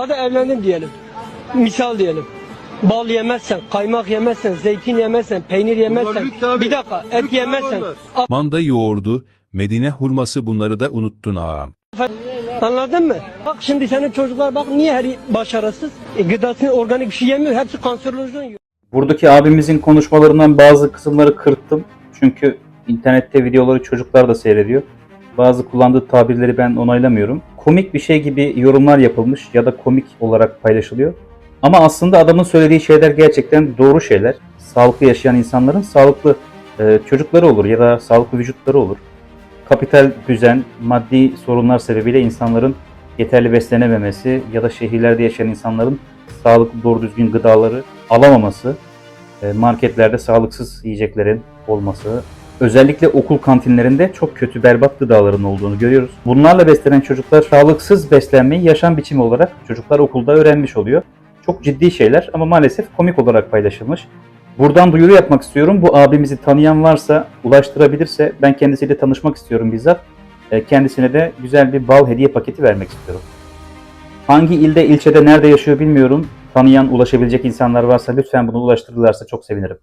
Hadi evlendin diyelim. Misal diyelim. Bal yemezsen, kaymak yemezsen, zeytin yemezsen, peynir yemezsen, bir dakika et yemezsen. Manda yoğurdu, Medine hurması bunları da unuttun ağam. anladın mı? Bak şimdi senin çocuklar bak niye her başarısız? E, gıdasını organik bir şey yemiyor, hepsi kanserojen yiyor. Buradaki abimizin konuşmalarından bazı kısımları kırptım. Çünkü internette videoları çocuklar da seyrediyor. Bazı kullandığı tabirleri ben onaylamıyorum. Komik bir şey gibi yorumlar yapılmış ya da komik olarak paylaşılıyor. Ama aslında adamın söylediği şeyler gerçekten doğru şeyler. Sağlıklı yaşayan insanların sağlıklı e, çocukları olur ya da sağlıklı vücutları olur. Kapital düzen, maddi sorunlar sebebiyle insanların yeterli beslenememesi ya da şehirlerde yaşayan insanların sağlıklı doğru düzgün gıdaları alamaması, e, marketlerde sağlıksız yiyeceklerin olması, özellikle okul kantinlerinde çok kötü berbat gıdaların olduğunu görüyoruz. Bunlarla beslenen çocuklar sağlıksız beslenmeyi yaşam biçimi olarak çocuklar okulda öğrenmiş oluyor. Çok ciddi şeyler ama maalesef komik olarak paylaşılmış. Buradan duyuru yapmak istiyorum. Bu abimizi tanıyan varsa, ulaştırabilirse ben kendisiyle tanışmak istiyorum bizzat. E, Kendisine de güzel bir bal hediye paketi vermek istiyorum. Hangi ilde, ilçede, nerede yaşıyor bilmiyorum. Tanıyan, ulaşabilecek insanlar varsa lütfen bunu ulaştırırlarsa çok sevinirim.